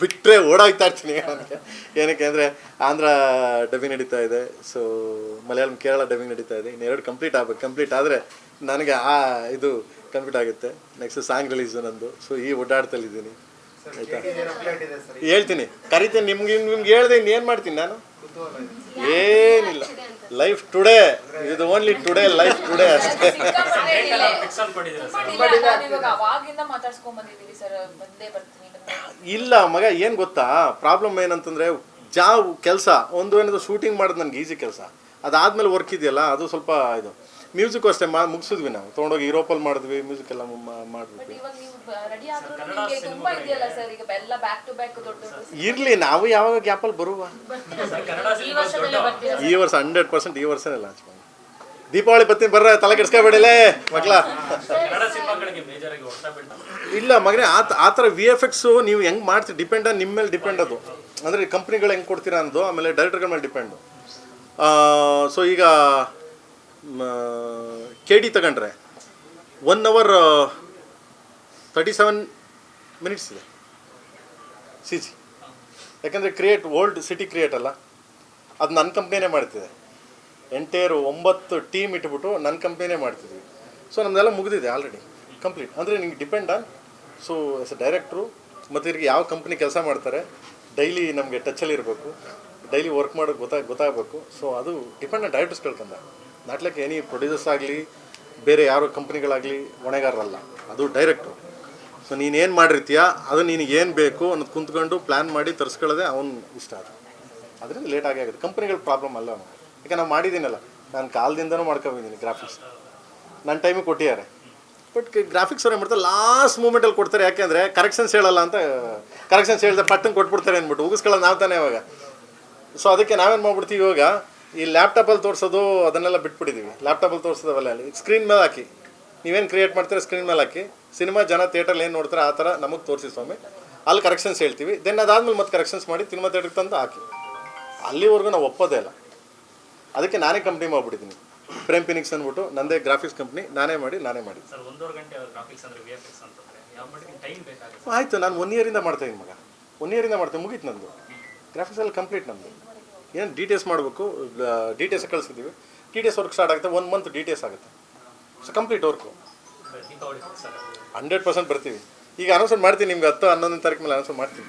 ಬಿಟ್ಟರೆ ಓಡಾಗ್ತಾ ಇರ್ತೀನಿ ನನಗೆ ಏನಕ್ಕೆ ಅಂದರೆ ಆಂಧ್ರ ಡಬ್ಬಿಂಗ್ ನಡೀತಾ ಇದೆ. ಸೊ ಮಲಯಾಳಂ ಕೇರಳ ಡಬ್ಬಿಂಗ್ ನಡೀತಾ ಇದೆ. ಇನ್ನೆರಡು ಕಂಪ್ಲೀಟ್ ಆಗ್ಬೇಕು. ಕಂಪ್ಲೀಟ್ ಆದರೆ ನನಗೆ ಆ ಇದು ಕಂಪ್ಲೀಟ್ ಆಗುತ್ತೆ. ನೆಕ್ಸ್ಟ್ ಸಾಂಗ್ ರಿಲೀಸು ನಂದು. ಸೊ ಈ ಓಡಾಡ್ತಲ್ಲಿದ್ದೀನಿ ಆಯಿತಾ? ಹೇಳ್ತೀನಿ. ಕರಿತೀನಿ. ನಿಮ್ಗೆ ನಿಮ್ಗೆ ಹೇಳ್ದೆ ಇನ್ನೇನು ಮಾಡ್ತೀನಿ ನಾನು? ಏನಿಲ್ಲ. ಲೈಫ್ ಟುಡೇ ಇದು ಓನ್ಲಿ ಟುಡೇ ಲೈಫ್ ಟುಡೇ ಅಷ್ಟೇ. ಇಲ್ಲ, ಮಗ, ಏನು ಗೊತ್ತಾ? ಪ್ರಾಬ್ಲಮ್ ಏನಂತಂದರೆ, ಜಾಬ್ ಕೆಲಸ, ಒಂದು ಏನಾದ್ರು ಶೂಟಿಂಗ್ ಮಾಡೋದು ನನಗೆ ಈಸಿ ಕೆಲಸ. ಅದಾದ್ಮೇಲೆ ವರ್ಕ್ ಇದೆಯಲ್ಲ, ಅದು ಸ್ವಲ್ಪ ಇದು. ಮ್ಯೂಸಿಕ್ ಅಷ್ಟೇ ಮಾ ಮುಗಿಸಿದ್ವಿ ನಾವು. ತೊಗೊಂಡೋಗಿ ಯುರೋಪಲ್ಲಿ ಮಾಡಿದ್ವಿ ಮ್ಯೂಸಿಕ್ ಎಲ್ಲ ಮಾಡಿದ್ವಿ ಬಟ್ ಇವಾಗ ನೀವು ರೆಡಿ ಆದ್ರೂ ತುಂಬಾ ಇದೆಯಲ್ಲ ಸರ್ ಈಗ ಎಲ್ಲ ಬ್ಯಾಕ್ ಟು ಬ್ಯಾಕ್ ದೊಡ್ಡ ದೊಡ್ಡ ಇರಲಿ ನಾವು ಯಾವಾಗ ಗ್ಯಾಪಲ್ಲಿ ಬರುವ? ಈ ವರ್ಷ ಹಂಡ್ರೆಡ್ ಪರ್ಸೆಂಟ್ ಈ ವರ್ಷನೇ ಲಾಂಚ್ ಮಾಡಿ. ದೀಪಾವಳಿ ಬರ್ತೀನಿ ಬರ್ರ ತಲೆ ಕೆಡ್ಸ್ಕೊಬೇಡಿಲೇ ಮಕ್ಳ. ಇಲ್ಲ. ಮಗನೇ ಆ ಆ ಥರ ವಿ ಎಫ್ ಎಕ್ಸು ನೀವು ಹೆಂಗೆ ಮಾಡ್ತೀರಿ ಡಿಪೆಂಡ್ ನಿಮ್ಮ ಮೇಲೆ ಡಿಪೆಂಡ್ ಅದು. ಅಂದರೆ ಕಂಪ್ನಿಗಳು ಹೆಂಗೆ ಕೊಡ್ತೀರಾ ಅನ್ನೋದು ಆಮೇಲೆ ಡೈರೆಕ್ಟರ್ಗಳ ಮೇಲೆ ಡಿಪೆಂಡು ಸೊ ಈಗ ಕೆ ಡಿ ತಗೊಂಡ್ರೆ one hour thirty seven minutes ಇದೆ. ಸಿ ಜಿ ಯಾಕಂದರೆ ಕ್ರಿಯೇಟ್ ಓಲ್ಡ್ ಸಿಟಿ ಕ್ರಿಯೇಟ್ ಅಲ್ಲ, ಅದು ನನ್ನ ಕಂಪ್ನಿನೇ ಮಾಡ್ತಿದೆ. ಎಂಟೈರ್ ಒಂಬತ್ತು ಟೀಮ್ ಇಟ್ಬಿಟ್ಟು ನನ್ನ ಕಂಪ್ನಿನೇ ಮಾಡ್ತಿದ್ವಿ. ಸೊ ನಮ್ಮದೆಲ್ಲ ಮುಗಿದಿದೆ ಆಲ್ರೆಡಿ ಕಂಪ್ಲೀಟ್ ಅಂದರೆ ನಿಂಗೆ depend on so S A director ಮತ್ತು ಇವ್ರಿಗೆ ಯಾವ ಕಂಪ್ನಿ ಕೆಲಸ ಮಾಡ್ತಾರೆ ಡೈಲಿ ನಮಗೆ ಟಚಲ್ಲಿ ಇರಬೇಕು. ಡೈಲಿ ವರ್ಕ್ ಮಾಡೋದು ಗೊತ್ತಾಗ, ಗೊತ್ತಾಗಬೇಕು. ಸೊ ಅದು ಡಿಪೆಂಡ್ ಆನ್ ಡೈರೆಕ್ಟರ್ಸ್ ಕೇಳ್ಕೊಂಡ ನಾಟ್ ಲೈಕ್ ಎನಿ ಪ್ರೊಡ್ಯೂಸರ್ಸ್ ಆಗಲಿ, ಬೇರೆ ಯಾರು ಕಂಪ್ನಿಗಳಾಗಲಿ ಹೊಣೆಗಾರರಲ್ಲ. ಅದು ಡೈರೆಕ್ಟು ಸೊ ನೀನು ಏನು ಮಾಡಿರ್ತೀಯ, ಅದು ನಿನಗೆ ಏನು ಬೇಕು ಅನ್ನೋದು ಕುಂತ್ಕೊಂಡು ಪ್ಲ್ಯಾನ್ ಮಾಡಿ ತರಿಸ್ಕೊಳ್ಳೋದೇ ಅವನು ಇಷ್ಟ ಅದು. ಅದರಿಂದ ಲೇಟ್ ಆಗೇ ಆಗುತ್ತೆ. ಕಂಪ್ನಿಗಳ ಪ್ರಾಬ್ಲಮ್ ಅಲ್ಲ ಅವನು. ಯಾಕೆ ನಾವು ಮಾಡಿದ್ದೀನಲ್ಲ, ನಾನು ಕಾಲದಿಂದನೂ ಮಾಡ್ಕೊಂಡಿದ್ದೀನಿ ಗ್ರಾಫಿಕ್ಸ್ ನನ್ನ ಟೈಮಿಗೆ ಕೊಟ್ಟಿದ್ದಾರೆ. ಬಟ್ ಗ್ರಾಫಿಕ್ಸ್ ಅವ್ರು ಏನು ಮಾಡ್ತಾರೆ ಲಾಸ್ಟ್ ಮೂಮೆಂಟಲ್ಲಿ ಕೊಡ್ತಾರೆ. ಯಾಕೆಂದರೆ ಕರೆಕ್ಷನ್ಸ್ ಹೇಳಲ್ಲ ಅಂತ ಕರೆಕ್ಷನ್ಸ್ ಹೇಳಿದ್ರೆ ಪಟ್ಟಂಗೆ ಕೊಟ್ಬಿಡ್ತಾರೆ ಅಂದ್ಬಿಟ್ಟು, ಉಗಿಸ್ಕೊಳ್ಳೋದು ನಾವು ತಾನೇ ಇವಾಗ. ಸೊ ಅದಕ್ಕೆ ನಾವೇನು ಮಾಡ್ಬಿಡ್ತೀವಿ ಇವಾಗ ಈ ಲ್ಯಾಪ್ಟಾಪಲ್ಲಿ ತೋರಿಸೋದು ಅದನ್ನೆಲ್ಲ ಬಿಟ್ಬಿಟ್ಟಿದ್ದೀವಿ ಲ್ಯಾಪ್ಟಾಪಲ್ಲಿ ಅಲ್ಲಿ ಸ್ಕ್ರೀನ್ ಮೇಲೆ ಹಾಕಿ. ನೀವೇನು ಕ್ರಿಯೇಟ್ ಮಾಡ್ತೀರಾ ಸ್ಕ್ರೀನ್ ಮೇಲೆ ಹಾಕಿ. ಸಿನಿಮಾ ಜನ ಥಿಯೇಟ್ರಲ್ಲಿ ಏನು ನೋಡ್ತಾರೆ ಆ ಥರ ನಮಗೆ ತೋರಿಸಿ ಸ್ವಾಮಿ. ಅಲ್ಲಿ ಕರೆಕ್ಷನ್ಸ್ ಹೇಳ್ತೀವಿ. ದೆನ್ ಅದಾದ್ಮೇಲೆ ಮತ್ತೆ ಕರೆಕ್ಷನ್ಸ್ ಮಾಡಿ ಸಿನಿಮಾ ಥಿಯೇಟ್ರಿಗೆ ತಂದು ಹಾಕಿ. ಅಲ್ಲಿವರೆಗೂ ನಾವು ಒಪ್ಪೋದೇ ಇಲ್ಲ. ಅದಕ್ಕೆ ನಾನೇ ಕಂಪ್ನಿ ಮಾಡಿಬಿಟ್ಟಿದ್ದೀನಿ. ಪ್ರೇಮ್ ಪಿನಿಕ್ಸ್ ಅಂದ್ಬಿಟ್ಟು ನಂದೇ ಗ್ರಾಫಿಕ್ಸ್ ಕಂಪ್ನಿ ನಾನೇ ಮಾಡಿ ನಾನೇ ಮಾಡಿ ಆಯಿತು ನಾನು ಒನ್ ಇಯರಿಂದ ಮಾಡ್ತಾಯಿದ್ದೀನಿ ಮಗ. ಒನ್ ಇಯರಿಂದ ಮಾಡ್ತೀನಿ ಮುಗೀತು ನಂದು. ಗ್ರಾಫಿಕ್ಸ್ ಎಲ್ಲ ಕಂಪ್ಲೀಟ್ ನಮ್ಮದು ಏನು ಡಿ ಮಾಡಬೇಕು? D T S ಕಳಿಸಿದ್ದೀವಿ. D T S work start ಆಗುತ್ತೆ one month D T S ಆಗುತ್ತೆ so complete work hundred percent ಬರ್ತೀವಿ. ಈಗ ಅನೌನ್ಸ್ಮೆಂಟ್ ಮಾಡ್ತೀನಿ ನಿಮ್ಗೆ ಹತ್ತು ಹನ್ನೊಂದನೇ ತಾರೀಕು ಮೇಲೆ ಅನೌನ್ಸ್ಮೆಂಟ್ ಮಾಡ್ತೀನಿ.